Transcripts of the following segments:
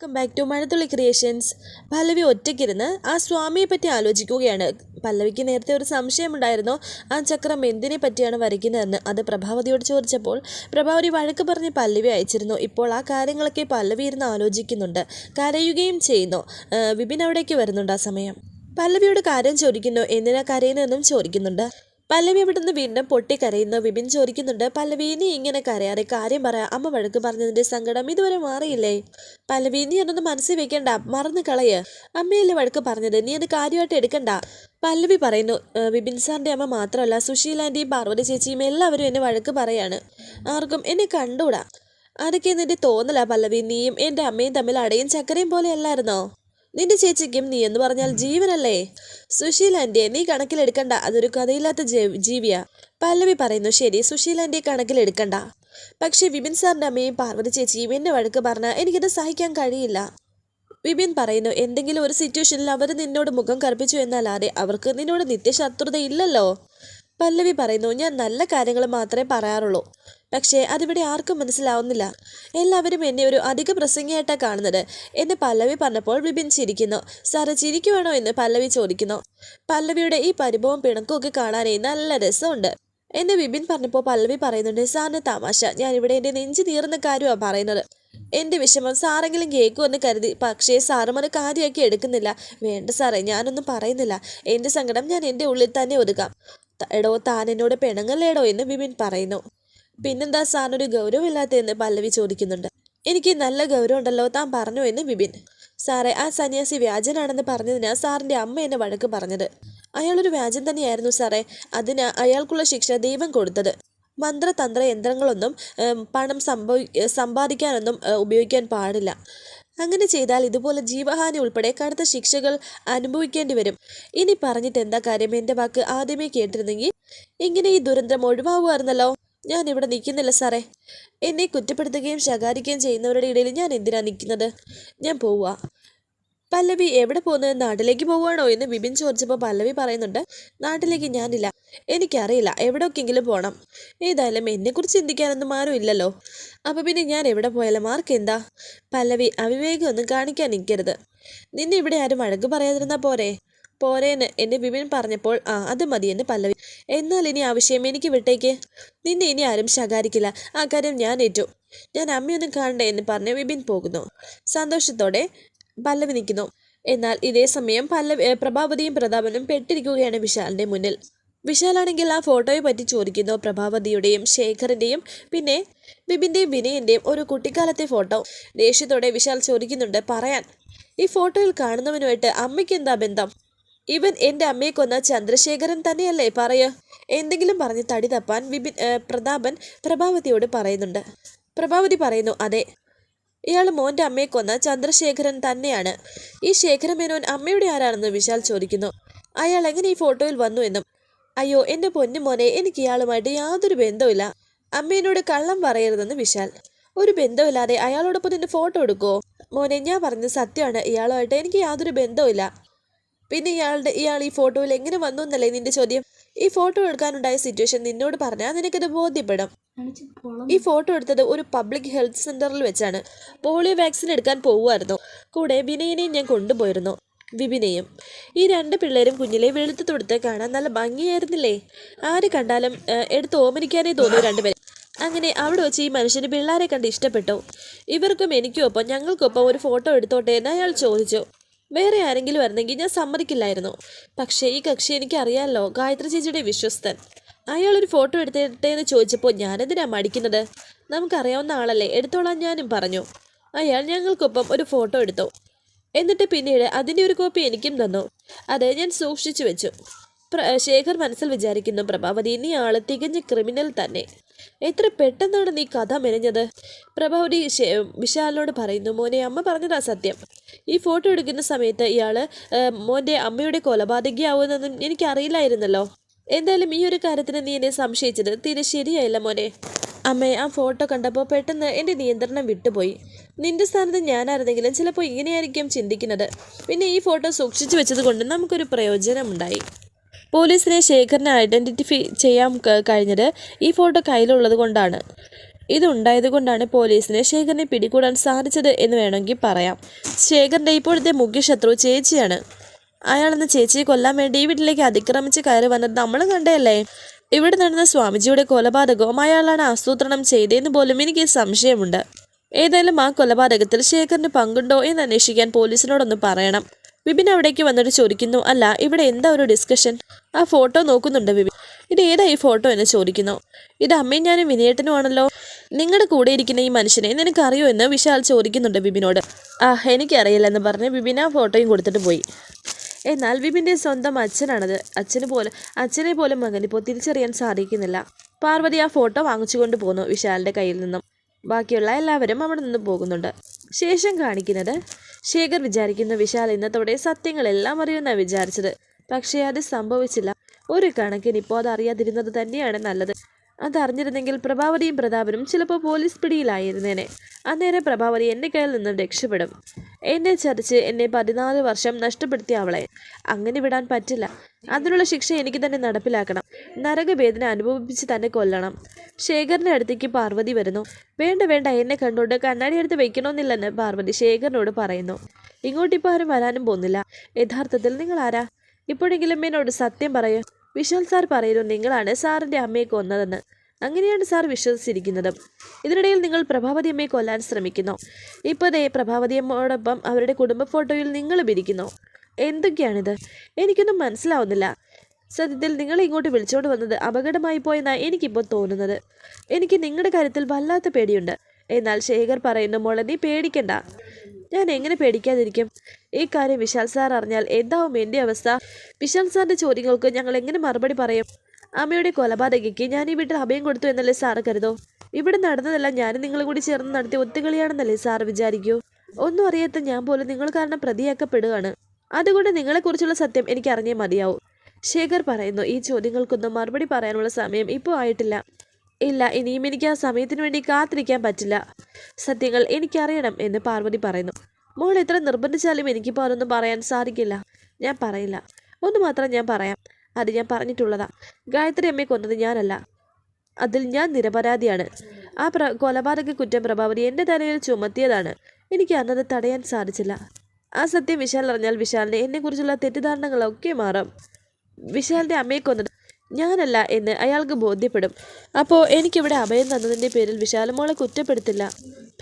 Welcome back to Mazhathulli creations Pallavi ഒറ്റയ്ക്കിരുന്ന് ആ സ്വാമിയെ പറ്റി ആലോചിക്കുകയാണ്. പല്ലവിക്ക് നേരത്തെ ഒരു സംശയമുണ്ടായിരുന്നു. ആ ചക്രം എന്തിനെ പറ്റിയാണ് വരയ്ക്കുന്നതെന്ന് അത് പ്രഭാവതിയോട് ചോദിച്ചപ്പോൾ പ്രഭാവതി വഴക്ക് പറഞ്ഞ് പല്ലവി അയച്ചിരുന്നു. ഇപ്പോൾ ആ കാര്യങ്ങളൊക്കെ പല്ലവി ഇരുന്ന് ആലോചിക്കുന്നുണ്ട്. കരയുകയും ചെയ്യുന്നു. വിപിൻ അവിടേക്ക് വരുന്നുണ്ട് ആ സമയം. പല്ലവിയോട് കാര്യം ചോദിക്കുന്നു. എന്തിനാ കരയുന്നതെന്നും ചോദിക്കുന്നുണ്ട്. പല്ലവി അവിടുന്ന് വീണ്ടും പൊട്ടിക്കരയുന്നു. വിപിൻ ചോദിക്കുന്നുണ്ട് പല്ലവി നീ ഇങ്ങനെ കരയാതെ കാര്യം പറയാ അമ്മ വഴക്ക് പറഞ്ഞതിന്റെ സങ്കടം ഇതുവരെ മാറിയില്ലേ? പല്ലവി നീ എന്നൊന്ന് മനസ്സിൽ വെക്കണ്ട. മറന്നു കളയ. അമ്മയല്ലേ വഴക്ക് പറഞ്ഞത്. നീ അത് കാര്യമായിട്ട് എടുക്കണ്ട. പല്ലവി പറയുന്നു "ഏ, വിപിൻ സാറിന്റെ അമ്മ മാത്രമല്ല സുശീലാന്റിയും പാർവതി ചേച്ചിയും എല്ലാവരും എന്നെ വഴക്ക് പറയാണ്. ആർക്കും എന്നെ കണ്ടൂടാ അതൊക്കെ നിന്റെ തോന്നലാ പല്ലവി. നീയും എന്റെ അമ്മയും തമ്മിൽ അടയും ചക്കരയും പോലെ അല്ലായിരുന്നോ? നിന്റെ ചേച്ചിക്കും നീ എന്ന് പറഞ്ഞാൽ ജീവനല്ലേ? സുശീലാന്റെ നീ കണക്കിലെടുക്കണ്ട. അതൊരു കഥയില്ലാത്ത ജീവിയാ. പല്ലവി പറയുന്നു ശരി സുശീലാന്റെ കണക്കിലെടുക്കണ്ട. പക്ഷെ വിപിൻ സാറിന്റെ അമ്മയും പാർവതി ചേച്ചിയും എന്നെ വഴക്ക് പറഞ്ഞാൽ എനിക്കത് സഹിക്കാൻ കഴിയില്ല. വിപിൻ പറയുന്നു എന്തെങ്കിലും ഒരു സിറ്റുവേഷനിൽ അവർ നിന്നോട് മുഖം കറുപ്പിച്ചു എന്നല്ലാതെ അവർക്ക് നിന്നോട് നിത്യശത്രുത ഇല്ലല്ലോ പല്ലവി പറയുന്നു ഞാൻ നല്ല കാര്യങ്ങൾ മാത്രമേ പറയാറുള്ളൂ. പക്ഷേ അതിവിടെ ആർക്കും മനസ്സിലാവുന്നില്ല. എല്ലാവരും എന്നെ ഒരു അധിക പ്രസംഗിയായിട്ടാണ് കാണുന്നത്. എന്ന് പല്ലവി പറഞ്ഞപ്പോൾ വിപിൻ ചിരിക്കുന്നു സാറ് ചിരിക്കുവാണോ എന്ന് പല്ലവി ചോദിക്കുന്നു. പല്ലവിയുടെ ഈ പരിഭവം പിണക്കമൊക്കെ കാണാനേ നല്ല രസമുണ്ട്. എന്ന് വിപിൻ പറഞ്ഞപ്പോൾ പല്ലവി പറയുന്നുണ്ട് സാറിന് തമാശ. ഞാൻ ഇവിടെ എന്റെ നെഞ്ചു നീറുന്ന കാര്യമാണ് പറയുന്നത്. എന്റെ വിഷമം സാറെങ്കിലും കേൾക്കുമെന്ന് കരുതി. പക്ഷേ സാറും അത് കാര്യമാക്കി എടുക്കുന്നില്ല. വേണ്ട സാറേ ഞാനൊന്നും പറയുന്നില്ല. എന്റെ സങ്കടം ഞാൻ എന്റെ ഉള്ളിൽ തന്നെ ഒതുക്കാം. എടോ താൻ എന്നോട് പിണങ്ങല്ലേടോ എന്ന് വിപിൻ പറയുന്നു. പിന്നെന്താ സാറിനൊരു ഗൗരവമില്ലാത്തതെന്ന് പല്ലവി ചോദിക്കുന്നുണ്ട്. എനിക്ക് നല്ല ഗൗരവം ഉണ്ടല്ലോ താൻ പറഞ്ഞു എന്ന് വിപിൻ. സാറേ ആ സന്യാസി വ്യാജനാണെന്ന് പറഞ്ഞതിനാ സാറിന്റെ അമ്മ എന്നെ വഴക്ക് പറഞ്ഞത്. അയാളൊരു വ്യാജൻ തന്നെയായിരുന്നു സാറേ. അതിന് അയാൾക്കുള്ള ശിക്ഷ ദൈവം കൊടുത്തത്. മന്ത്രതന്ത്ര യന്ത്രങ്ങളൊന്നും പണം സംഭവി സമ്പാദിക്കാനൊന്നും ഉപയോഗിക്കാൻ പാടില്ല. അങ്ങനെ ചെയ്താൽ ഇതുപോലെ ജീവഹാനി ഉൾപ്പെടെ കടുത്ത ശിക്ഷകൾ അനുഭവിക്കേണ്ടി വരും. ഇനി പറഞ്ഞിട്ട് എന്താ കാര്യം? എന്റെ വാക്ക് ആദ്യമേ കേട്ടിരുന്നെങ്കിൽ ഇങ്ങനെ ഈ ദുരന്തം ഒഴിവാകുമായിരുന്നല്ലോ ഞാൻ ഇവിടെ നിൽക്കുന്നില്ല സാറേ. എന്നെ കുറ്റപ്പെടുത്തുകയും ശകാരിക്കുകയും ചെയ്യുന്നവരുടെ ഇടയിൽ ഞാൻ എന്തിനാ നിൽക്കുന്നത്? ഞാൻ പോവുക പല്ലവി എവിടെ പോകുന്നത് നാട്ടിലേക്ക് പോവുകയാണോ എന്ന് വിപിൻ ചോദിച്ചപ്പോൾ പല്ലവി പറയുന്നുണ്ട് നാട്ടിലേക്ക് ഞാനില്ല. എനിക്കറിയില്ല. എവിടെയൊക്കെങ്കിലും പോകണം ഏതായാലും എന്നെക്കുറിച്ച് ചിന്തിക്കാനൊന്നും ആരും ഇല്ലല്ലോ അപ്പോൾ പിന്നെ ഞാൻ എവിടെ പോയാലും മാർക്ക് എന്താ? പല്ലവി അവിവേകമൊന്നും കാണിക്കാൻ നിൽക്കരുത് നിന്നെ ഇവിടെ ആരും വഴക്ക് പറയാതിരുന്നാ പോരെ? പോരേന്ന് എന്നെ വിപിൻ പറഞ്ഞപ്പോൾ ആ അത് മതിയെന്ന് പല്ലവി. എന്നാൽ ഇനി ആവശ്യം എനിക്ക് വിട്ടേക്ക്. നിന്നെ ഇനി ആരും ശകാരിക്കില്ല. ആ കാര്യം ഞാൻ ഏറ്റു. ഞാൻ അമ്മയൊന്നും കാണണ്ടേ എന്ന് പറഞ്ഞ് വിപിൻ പോകുന്നു. സന്തോഷത്തോടെ പല്ലവി നിൽക്കുന്നു എന്നാൽ ഇതേ സമയം പല്ലവി പ്രഭാപതിയും പ്രതാപനും പെട്ടിരിക്കുകയാണ് വിശാലിന്റെ മുന്നിൽ. വിശാലാണെങ്കിൽ ആ ഫോട്ടോയെ പറ്റി ചോദിക്കുന്നു. പ്രഭാവതിയുടെയും ശേഖറിന്റെയും പിന്നെ ബിബിന്റെയും വിനയന്റെയും ഒരു കുട്ടിക്കാലത്തെ ഫോട്ടോ. ദേഷ്യത്തോടെ വിശാൽ ചോദിക്കുന്നുണ്ട് പറയാൻ. ഈ ഫോട്ടോയിൽ കാണുന്നവനുമായിട്ട് അമ്മയ്ക്ക് എന്താ ബന്ധം? ഇവൻ എന്റെ അമ്മയെ കൊന്ന ചന്ദ്രശേഖരൻ തന്നെയല്ലേ? പറയ. എന്തെങ്കിലും പറഞ്ഞ് തടി തപ്പാൻ വിപിൻ പ്രതാപൻ പ്രഭാവതിയോട് പറയുന്നുണ്ട്. പ്രഭാവതി പറയുന്നു അതെ. ഇയാൾ മോന്റെ അമ്മയെ കൊന്ന ചന്ദ്രശേഖരൻ തന്നെയാണ്. ഈ ശേഖരമേനോൻ അമ്മയുടെ ആരാണെന്ന് വിശാൽ ചോദിക്കുന്നു. അയാൾ എങ്ങനെ ഈ ഫോട്ടോയിൽ വന്നു എന്നും അയ്യോ എന്റെ പൊന്നു മോനെ എനിക്ക് ഇയാളുമായിട്ട് യാതൊരു ബന്ധവുമില്ല. അമ്മേനോട് കള്ളം പറയരുതെന്ന് വിശാൽ. ഒരു ബന്ധമില്ലാതെ അയാളോടൊപ്പം നിന്റെ ഫോട്ടോ എടുക്കുമോ മോനെ ഞാൻ പറഞ്ഞത് സത്യമാണ്. ഇയാളുമായിട്ട് എനിക്ക് യാതൊരു ബന്ധവുമില്ല. പിന്നെ ഇയാളുടെ ഇയാൾ ഈ ഫോട്ടോയിൽ എങ്ങനെ വന്നു എന്നല്ലേ നിന്റെ ചോദ്യം? ഈ ഫോട്ടോ എടുക്കാനുണ്ടായ സിറ്റുവേഷൻ നിന്നോട് പറഞ്ഞാൽ നിനക്കത് ബോധ്യപ്പെടും. ഈ ഫോട്ടോ എടുത്തത് ഒരു പബ്ലിക് ഹെൽത്ത് സെന്ററിൽ വെച്ചാണ്. പോളിയോ വാക്സിൻ എടുക്കാൻ പോവുമായിരുന്നു. കൂടെ വിനയനെയും ഞാൻ കൊണ്ടുപോയിരുന്നു. വിപിനെയും. ഈ രണ്ട് പിള്ളേരും കുഞ്ഞിലെ വെളുത്ത് തൊടുത്ത് കാണാൻ നല്ല ഭംഗിയായിരുന്നില്ലേ? ആര് കണ്ടാലും എടുത്ത് ഓമനിക്കാനേ തോന്നും രണ്ടുപേരും. അങ്ങനെ അവിടെ വെച്ച് ഈ മനുഷ്യന് പിള്ളേരെ കണ്ട് ഇഷ്ടപ്പെട്ടു. ഇവർക്കും എനിക്കും ഒപ്പം ഞങ്ങൾക്കൊപ്പം ഒരു ഫോട്ടോ എടുത്തോട്ടെ എന്ന് അയാൾ ചോദിച്ചു. വേറെ ആരെങ്കിലും വരുന്നെങ്കിൽ ഞാൻ സമ്മതിക്കില്ലായിരുന്നു. പക്ഷേ ഈ കക്ഷി എനിക്കറിയാമല്ലോ ഗായത്രി ചേച്ചിയുടെ വിശ്വസ്തൻ. അയാൾ ഒരു ഫോട്ടോ എടുത്തിട്ടെ എന്ന് ചോദിച്ചപ്പോൾ ഞാനെന്തിനാ മടിക്കുന്നത്? നമുക്കറിയാവുന്ന ആളല്ലേ എടുത്തോളാം ഞാനും പറഞ്ഞു. അയാൾ ഞങ്ങൾക്കൊപ്പം ഒരു ഫോട്ടോ എടുത്തു. എന്നിട്ട് പിന്നീട് അതിന്റെ ഒരു കോപ്പി എനിക്കും തന്നു. അതെ ഞാൻ സൂക്ഷിച്ചു വെച്ചു. ശേഖർ മനസ്സിൽ വിചാരിക്കുന്നു പ്രഭാവതി നീ ആൾ തികഞ്ഞ ക്രിമിനൽ തന്നെ. എത്ര പെട്ടെന്നാണ് നീ കഥ മെനഞ്ഞത്? പ്രഭാവതി വിശാലിനോട് പറയുന്നു മോനെ അമ്മ പറഞ്ഞതാ സത്യം. ഈ ഫോട്ടോ എടുക്കുന്ന സമയത്ത് ഇയാൾ മോന്റെ അമ്മയുടെ കൊലപാതകയാവുമെന്നൊന്നും എനിക്കറിയില്ലായിരുന്നല്ലോ. എന്തായാലും ഈ ഒരു കാര്യത്തിന് നീ എന്നെ സംശയിച്ചത്. തീരെ ശരിയായില്ല മോനെ. അമ്മേ ആ ഫോട്ടോ കണ്ടപ്പോൾ പെട്ടെന്ന് എന്റെ നിയന്ത്രണം വിട്ടുപോയി. നിന്റെ സ്ഥാനത്ത് ഞാനായിരുന്നെങ്കിലും ചിലപ്പോൾ ഇങ്ങനെയായിരിക്കും ചിന്തിക്കുന്നത്. പിന്നെ ഈ ഫോട്ടോ സൂക്ഷിച്ചു വെച്ചത് കൊണ്ട് നമുക്കൊരു പ്രയോജനമുണ്ടായി. പോലീസിനെ ശേഖരനെ ഐഡന്റിഫൈ ചെയ്യാൻ കഴിഞ്ഞത് ഈ ഫോട്ടോ കയ്യിലുള്ളത് കൊണ്ടാണ്. ഇതുണ്ടായത് കൊണ്ടാണ് പോലീസിനെ ശേഖറിനെ പിടികൂടാൻ സാധിച്ചത് എന്ന് വേണമെങ്കിൽ പറയാം. ശേഖറിന്റെ ഇപ്പോഴത്തെ മുഖ്യശത്രു ചേച്ചിയാണ്. അയാളെന്ന് ചേച്ചിയെ കൊല്ലാൻ വേണ്ടി ഈ വീട്ടിലേക്ക് അതിക്രമിച്ച് കയറി വന്നത് നമ്മൾ കണ്ടതല്ലേ? ഇവിടെ നടന്ന സ്വാമിജിയുടെ കൊലപാതകവും അയാളാണ് ആസൂത്രണം ചെയ്തതെന്ന് പോലും എനിക്ക് സംശയമുണ്ട്. ഏതായാലും ആ കൊലപാതകത്തിൽ ശേഖറിന് പങ്കുണ്ടോ എന്ന് അന്വേഷിക്കാൻ പോലീസിനോടൊന്ന് പറയണം. വിപിൻ അവിടേക്ക് വന്നിട്ട് ചോദിക്കുന്നു അല്ല ഇവിടെ എന്താ ഒരു ഡിസ്കഷൻ ആ ഫോട്ടോ നോക്കുന്നുണ്ട് വിപിൻ. ഇത് ഏതാ ഈ ഫോട്ടോ? എന്ന് ചോദിക്കുന്നു. ഇത് അമ്മയും ഞാനും വിനയേട്ടനുമാണല്ലോ നിങ്ങളുടെ കൂടെ ഇരിക്കുന്ന ഈ മനുഷ്യനെ നിനക്കറിയോ? എന്ന് വിശാൽ ചോദിക്കുന്നുണ്ട് ബിബിനോട് ആ എനിക്കറിയില്ലെന്ന് പറഞ്ഞ് ബിബിൻ ആ ഫോട്ടോയും കൊടുത്തിട്ട് പോയി. എന്നാൽ വിപിന്റെ സ്വന്തം അച്ഛനാണത്. അച്ഛന് പോലും അച്ഛനെ പോലും മകനിപ്പോൾ തിരിച്ചറിയാൻ സാധിക്കുന്നില്ല. പാർവതി ആ ഫോട്ടോ വാങ്ങിച്ചുകൊണ്ട് പോന്നു വിശാലിന്റെ കയ്യിൽ നിന്നും. ബാക്കിയുള്ള എല്ലാവരും അവിടെ നിന്ന് പോകുന്നുണ്ട്. ശേഷം കാണിക്കുന്നത് ശേഖർ വിചാരിക്കുന്ന വിശാൽ ഇന്നത്തോടെ സത്യങ്ങളെല്ലാം അറിയുന്ന വിചാരിച്ചത്. പക്ഷേ അത് സംഭവിച്ചില്ല. ഒരു കണക്കിന് ഇപ്പോൾ അത് അറിയാതിരുന്നത് തന്നെയാണ് നല്ലത്. അതറിഞ്ഞിരുന്നെങ്കിൽ പ്രഭാവതിയും പ്രതാപനും ചിലപ്പോൾ പോലീസ് പിടിയിലായിരുന്നേനെ. അന്നേരം പ്രഭാവതി എന്റെ കയ്യിൽ നിന്നും രക്ഷപ്പെടും. എന്നെ ചതിച്ച് എന്നെ പതിനാല് വർഷം നഷ്ടപ്പെടുത്തിയ അവളെ. അങ്ങനെ വിടാൻ പറ്റില്ല. അതിനുള്ള ശിക്ഷ എനിക്ക് തന്നെ നടപ്പിലാക്കണം. നരകവേദന അനുഭവിപ്പിച്ച് തന്നെ കൊല്ലണം. ശേഖറിന്റെ അടുത്തേക്ക് പാർവതി വരുന്നു. വേണ്ട വേണ്ട എന്നെ കണ്ടുകൊണ്ട് കണ്ണാടി എടുത്ത് വെക്കണമെന്നില്ലെന്ന് പാർവതി ശേഖറിനോട് പറയുന്നു. ഇങ്ങോട്ടിപ്പോൾ ആരും വരാനും പോകുന്നില്ല. യഥാർത്ഥത്തിൽ നിങ്ങൾ ആരാ ഇപ്പോഴെങ്കിലും എന്നോട് സത്യം പറയൂ. വിശാൽ സാർ പറയുന്നു നിങ്ങളാണ് സാറിന്റെ അമ്മയെ കൊന്നതെന്ന്. അങ്ങനെയാണ് സാർ വിശ്വസിച്ചിരിക്കുന്നത്. ഇതിനിടയിൽ നിങ്ങൾ പ്രഭാവതി അമ്മയെ കൊല്ലാൻ ശ്രമിക്കുന്നു. ഇപ്പോൾ ദേ പ്രഭാവതി അമ്മയോടൊപ്പം അവരുടെ കുടുംബ ഫോട്ടോയിൽ നിങ്ങളും ഇരിക്കുന്നു. എന്തൊക്കെയാണിത്? എനിക്കൊന്നും മനസ്സിലാവുന്നില്ല. സത്യത്തിൽ നിങ്ങളെ ഇങ്ങോട്ട് വിളിച്ചോണ്ട് വന്നത് അപകടമായി പോയെന്നാണ് എനിക്കിപ്പോൾ തോന്നുന്നത്. എനിക്ക് നിങ്ങളുടെ കാര്യത്തിൽ വല്ലാത്ത പേടിയുണ്ട്. എന്നാൽ ശേഖർ പറയുന്നു മോളെ നീ പേടിക്കണ്ട. ഞാൻ എങ്ങനെ പേടിക്കാതിരിക്കും? ഈ കാര്യം വിശാൽ സാർ അറിഞ്ഞാൽ എന്താവും എന്റെ അവസ്ഥ? വിശാൽ സാറിന്റെ ചോദ്യങ്ങൾക്ക് ഞങ്ങൾ എങ്ങനെ മറുപടി പറയും? അമ്മയുടെ കൊലപാതകയ്ക്ക് ഞാൻ ഈ വീട്ടിൽ അഭയം കൊടുത്തു എന്നല്ലേ സാറ് കരുതോ? ഇവിടെ നടന്നതെല്ലാം ഞാനും നിങ്ങളും കൂടി ചേർന്ന് നടത്തിയ ഒത്തുകളിയാണെന്നല്ലേ സാർ വിചാരിക്കൂ? ഒന്നും അറിയാത്ത ഞാൻ പോലും നിങ്ങൾ കാരണം പ്രതിയാക്കപ്പെടുകയാണ്. അതുകൊണ്ട് നിങ്ങളെക്കുറിച്ചുള്ള സത്യം എനിക്ക് അറിഞ്ഞേ മതിയാവും. ശേഖർ പറയുന്നു ഈ ചോദ്യങ്ങൾക്കൊന്നും മറുപടി പറയാനുള്ള സമയം ഇപ്പോൾ ആയിട്ടില്ല. ഇല്ല ഇനിയും എനിക്ക് ആ സമയത്തിന് വേണ്ടി കാത്തിരിക്കാൻ പറ്റില്ല. സത്യങ്ങൾ എനിക്കറിയണം എന്ന് പാർവതി പറയുന്നു. മോൾ എത്ര നിർബന്ധിച്ചാലും എനിക്കിപ്പോൾ അതൊന്നും പറയാൻ സാധിക്കില്ല. ഞാൻ പറയില്ല. ഒന്ന് മാത്രം ഞാൻ പറയാം. അത് ഞാൻ പറഞ്ഞിട്ടുള്ളതാ. ഗായത്രി അമ്മയെ കൊന്നത് ഞാനല്ല. അതിൽ ഞാൻ നിരപരാധിയാണ്. ആ പ്ര കൊലപാതക കുറ്റം പ്രഭാവതി എന്റെ തലയിൽ ചുമത്തിയതാണ്. എനിക്ക് അന്നത് തടയാൻ സാധിച്ചില്ല. ആ സത്യം വിശാൽ അറിഞ്ഞാൽ വിശാലിനെ എന്നെക്കുറിച്ചുള്ള തെറ്റിദ്ധാരണകളൊക്കെ മാറും. വിശാലിന്റെ അമ്മയെ കൊന്നത് ഞാനല്ല എന്ന് അയാൾക്ക് ബോധ്യപ്പെടും. അപ്പോൾ എനിക്കിവിടെ അഭയം തന്നതിന്റെ പേരിൽ വിശാലമോളെ കുറ്റപ്പെടുത്തില്ല.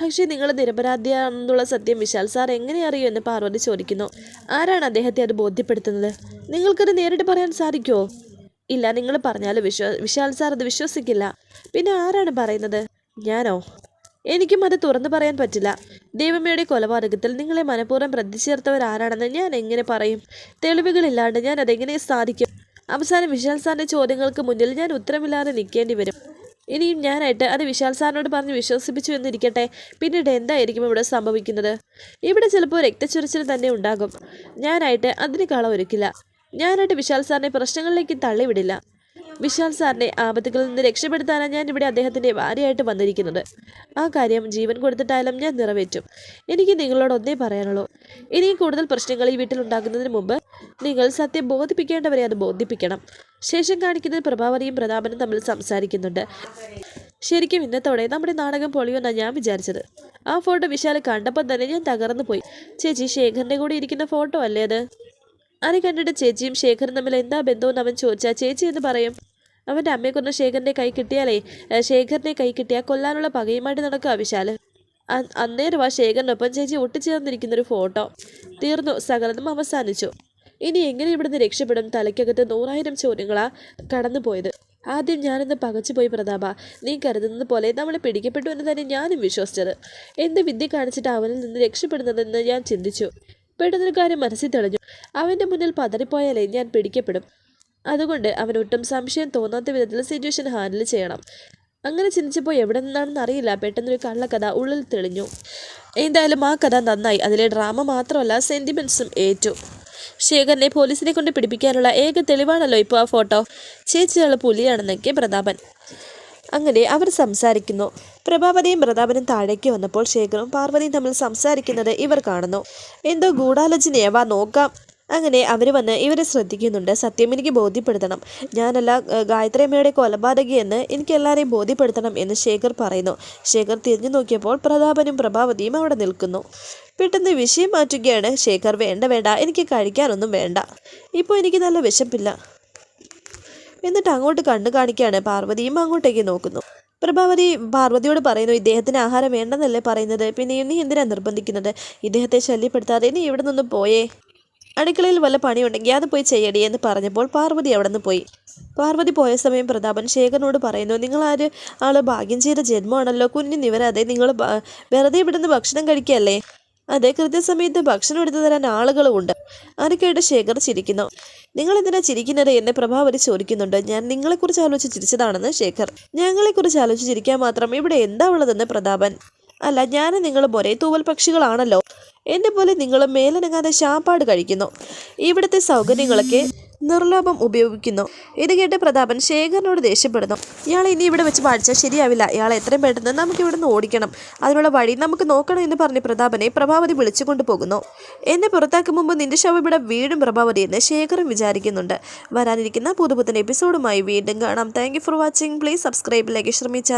പക്ഷേ നിങ്ങൾ നിരപരാധിയാണെന്നുള്ള സത്യം വിശാൽ സാർ എങ്ങനെ അറിയൂ എന്ന് പാർവതി ചോദിക്കുന്നു. ആരാണ് അദ്ദേഹത്തെ അത് ബോധ്യപ്പെടുത്തുന്നത്? നിങ്ങൾക്കത് നേരിട്ട് പറയാൻ സാധിക്കുമോ ഇല്ല നിങ്ങൾ പറഞ്ഞാലും വിശ്വ വിശാൽ സാർ അത് വിശ്വസിക്കില്ല. പിന്നെ ആരാണ് പറയുന്നത്? ഞാനോ? എനിക്കും അത് തുറന്നു പറയാൻ പറ്റില്ല. ദൈവമ്മയുടെ കൊലപാതകത്തിൽ നിങ്ങളെ മനഃപൂർവം പ്രതിചേർത്തവരാരാണെന്ന് ഞാൻ എങ്ങനെ പറയും? തെളിവുകളില്ലാണ്ട് ഞാൻ അതെങ്ങനെ സാധിക്കും? അവസാനം വിശാൽ സാറിന്റെ ചോദ്യങ്ങൾക്ക് മുന്നിൽ ഞാൻ ഉത്തരമില്ലാതെ നിൽക്കേണ്ടി വരും. ഇനിയും ഞാനായിട്ട് അത് വിശാൽ സാറിനോട് പറഞ്ഞ് വിശ്വസിപ്പിച്ചു എന്നിരിക്കട്ടെ. പിന്നീട് എന്തായിരിക്കും ഇവിടെ സംഭവിക്കുന്നത്? ഇവിടെ ചിലപ്പോൾ രക്തച്ചൊരിച്ചിൽ തന്നെ ഉണ്ടാകും. ഞാനായിട്ട് അതിന് കള ഒരുക്കില്ല. ഞാനായിട്ട് വിശാൽ സാറിനെ പ്രശ്നങ്ങളിലേക്ക് തള്ളിവിടില്ല. വിശാൽ സാറിനെ ആപത്തുകളിൽ നിന്ന് രക്ഷപ്പെടുത്താനാണ് ഞാൻ ഇവിടെ അദ്ദേഹത്തിന്റെ ഭാര്യയായിട്ട് വന്നിരിക്കുന്നത്. ആ കാര്യം ജീവൻ കൊടുത്തിട്ടായാലും ഞാൻ നിറവേറ്റും. എനിക്ക് നിങ്ങളോട് ഒന്നേ പറയാനുള്ളൂ. ഇനി കൂടുതൽ പ്രശ്നങ്ങൾ ഈ വീട്ടിൽ ഉണ്ടാകുന്നതിന് മുമ്പ് നിങ്ങൾ സത്യം ബോധിപ്പിക്കേണ്ടവരെ അത് ബോധിപ്പിക്കണം. ശേഷം കാണിക്കുന്നത് പ്രഭാവതിയും പ്രതാപനും തമ്മിൽ സംസാരിക്കുന്നുണ്ട്. ശരിക്കും ഇന്നത്തോടെ നമ്മുടെ നാടകം പൊളിയുമെന്നാണ് ഞാൻ വിചാരിച്ചത്. ആ ഫോട്ടോ വിശാൽ കണ്ടപ്പോൾ തന്നെ ഞാൻ തകർന്നു പോയി. ചേച്ചി ശേഖറിന്റെ കൂടെ ഇരിക്കുന്ന ഫോട്ടോ അല്ലേ അത്? അത് കണ്ടിട്ട് ചേച്ചിയും ശേഖറും തമ്മിൽ എന്താ ബന്ധമെന്ന് അവൻ ചോദിച്ചാൽ ചേച്ചി എന്ന് പറയും? അവന്റെ അമ്മയെ കൊണ്ട് ശേഖറിന്റെ കൈ കിട്ടിയാലേ ശേഖറിനെ കൈ കിട്ടിയാൽ കൊല്ലാനുള്ള പകയുമായിട്ട് നടക്കുക വിശാൽ അന്നേരം ആ ശേഖറിനൊപ്പം ചേച്ചി ഒട്ടിച്ചേർന്നിരിക്കുന്നൊരു ഫോട്ടോ തീർന്നു സകലതും അവസാനിച്ചു. ഇനി എങ്ങനെ ഇവിടുന്ന് രക്ഷപ്പെടും? തലയ്ക്കകത്ത് നൂറായിരം ചോദ്യങ്ങളാ കടന്നു പോയത്. ആദ്യം ഞാനിന്ന് പകച്ചുപോയി പ്രതാപ. നീ കരുതുന്നത് പോലെ നമ്മളെ പിടിക്കപ്പെട്ടു എന്ന് തന്നെ ഞാനും വിശ്വസിച്ചത്. എന്ത് വിദ്യ കാണിച്ചിട്ട് അവനിൽ നിന്ന് രക്ഷപ്പെടുന്നതെന്ന് ഞാൻ ചിന്തിച്ചു. പെട്ടെന്നൊരു കാര്യം മനസ്സിൽ തെളിഞ്ഞു. അവന്റെ മുന്നിൽ പതറിപ്പോയാലേ ഞാൻ പിടിക്കപ്പെടും. അതുകൊണ്ട് അവൻ ഒട്ടും സംശയം തോന്നാത്ത വിധത്തിൽ സിറ്റുവേഷൻ ഹാൻഡിൽ ചെയ്യണം. അങ്ങനെ ചിന്തിച്ചപ്പോൾ എവിടെ നിന്നാണെന്ന് അറിയില്ല. പെട്ടെന്നൊരു കള്ളക്കഥ ഉള്ളിൽ തെളിഞ്ഞു. എന്തായാലും ആ കഥ നന്നായി. അതിലെ ഡ്രാമ മാത്രമല്ല സെന്റിമെൻസും ഏറ്റു. ശേഖരനെ പോലീസിനെ കൊണ്ട് പിടിപ്പിക്കാനുള്ള ഏക തെളിവാണല്ലോ ഇപ്പോൾ ആ ഫോട്ടോ ചേച്ചിയുള്ള പുലിയാണെന്നൊക്കെ പ്രതാപൻ. അങ്ങനെ അവർ സംസാരിക്കുന്നു. പ്രഭാവതിയും പ്രതാപനും താഴേക്ക് വന്നപ്പോൾ ശേഖറും പാർവതിയും തമ്മിൽ സംസാരിക്കുന്നത് ഇവർ കാണുന്നു. എന്തോ ഗൂഢാലോചനയാവാ നോക്കാം. അങ്ങനെ അവർ വന്ന് ഇവരെ ശ്രദ്ധിക്കുന്നുണ്ട്. സത്യം എനിക്ക് ബോധ്യപ്പെടുത്തണം. ഞാനല്ല ഗായത്രി അമ്മയുടെ കൊലപാതകിയെന്ന് എനിക്ക് എല്ലാവരെയും ബോധ്യപ്പെടുത്തണം എന്ന് ശേഖർ പറയുന്നു. ശേഖർ തിരിഞ്ഞു നോക്കിയപ്പോൾ പ്രതാപനും പ്രഭാവതിയും അവിടെ നിൽക്കുന്നു. പെട്ടെന്ന് വിഷയം മാറ്റുകയാണ്. ശേഖർ വേണ്ട വേണ്ട എനിക്ക് കഴിക്കാനൊന്നും വേണ്ട. ഇപ്പോൾ എനിക്ക് നല്ല വിശപ്പില്ല. എന്നിട്ട് അങ്ങോട്ട് കണ്ണു കാണിക്കുകയാണ്. പാർവതിയും അങ്ങോട്ടേക്ക് നോക്കുന്നു. പ്രഭാവതി പാർവതിയോട് പറയുന്നു ഇദ്ദേഹത്തിന് ആഹാരം വേണ്ടെന്നല്ലേ പറയുന്നത്? പിന്നെ നീ എന്തിനാണ് നിർബന്ധിക്കുന്നത്? ഇദ്ദേഹത്തെ ശല്യപ്പെടുത്താതെ നീ ഇവിടെ നിന്ന് പോയേ. അടുക്കളയിൽ വല്ല പണിയുണ്ടെങ്കിൽ അത് പോയി ചെയ്യടി എന്ന് പറഞ്ഞപ്പോൾ പാർവതി അവിടെ നിന്ന് പോയി. പാർവതി പോയ സമയം പ്രതാപൻ ശേഖരനോട് പറയുന്നു നിങ്ങൾ ആര്? ആൾ ഭാഗ്യം ചെയ്ത ജന്മമാണല്ലോ. കുഞ്ഞു നിവരാതെ നിങ്ങൾ വെറുതെ ഇവിടുന്ന് ഭക്ഷണം കഴിക്കുകയല്ലേ അതെ കൃത്യസമയത്ത് ഭക്ഷണം എടുത്തു തരാൻ ആളുകളുമുണ്ട്. അത് കേട്ട് ശേഖർ ചിരിക്കുന്നു. നിങ്ങൾ എന്തിനാ ചിരിക്കുന്നത്? എന്നെ പ്രഭാവരി ചോദിക്കുന്നുണ്ട്. ഞാൻ നിങ്ങളെക്കുറിച്ച് ആലോചിച്ച് ചിരിച്ചതാണെന്ന് ശേഖർ. ഞങ്ങളെക്കുറിച്ച് ആലോചിച്ച് ചിരിക്കാൻ മാത്രം ഇവിടെ എന്താ ഉള്ളതെന്ന് പ്രതാപൻ. അല്ല ഞാനും നിങ്ങളും ഒരേ തൂവൽ പക്ഷികളാണല്ലോ. എന്നെ പോലെ നിങ്ങളും മേലനങ്ങാതെ ശാപ്പാട് കഴിക്കുന്നു. ഇവിടുത്തെ സൗകര്യങ്ങളൊക്കെ നിർലോഭം ഉപയോഗിക്കുന്നു. ഇത് കേട്ട് പ്രതാപൻ ശേഖരനോട് ദേഷ്യപ്പെടുന്നു. ഇയാൾ ഇനി ഇവിടെ വെച്ച് പാടിച്ചാൽ ശരിയാവില്ല. ഇയാൾ എത്രയും പെട്ടെന്ന് നമുക്ക് ഇവിടെ നിന്ന് ഓടിക്കണം. അതിനുള്ള വഴി നമുക്ക് നോക്കണം എന്ന് പറഞ്ഞ് പ്രതാപനെ പ്രഭാവതി വിളിച്ചുകൊണ്ട് പോകുന്നു എന്നെ പുറത്താക്കും മുമ്പ് നിന്റെ ശവം ഇവിടെ വീടും പ്രഭാവതി എന്ന് ശേഖരൻ വിചാരിക്കുന്നുണ്ട്. വരാനിരിക്കുന്ന പുതുപുത്തൻ എപ്പിസോഡുമായി വീണ്ടും കാണാം. Thank for watching please subscribe like ശ്രമിച്ചാൽ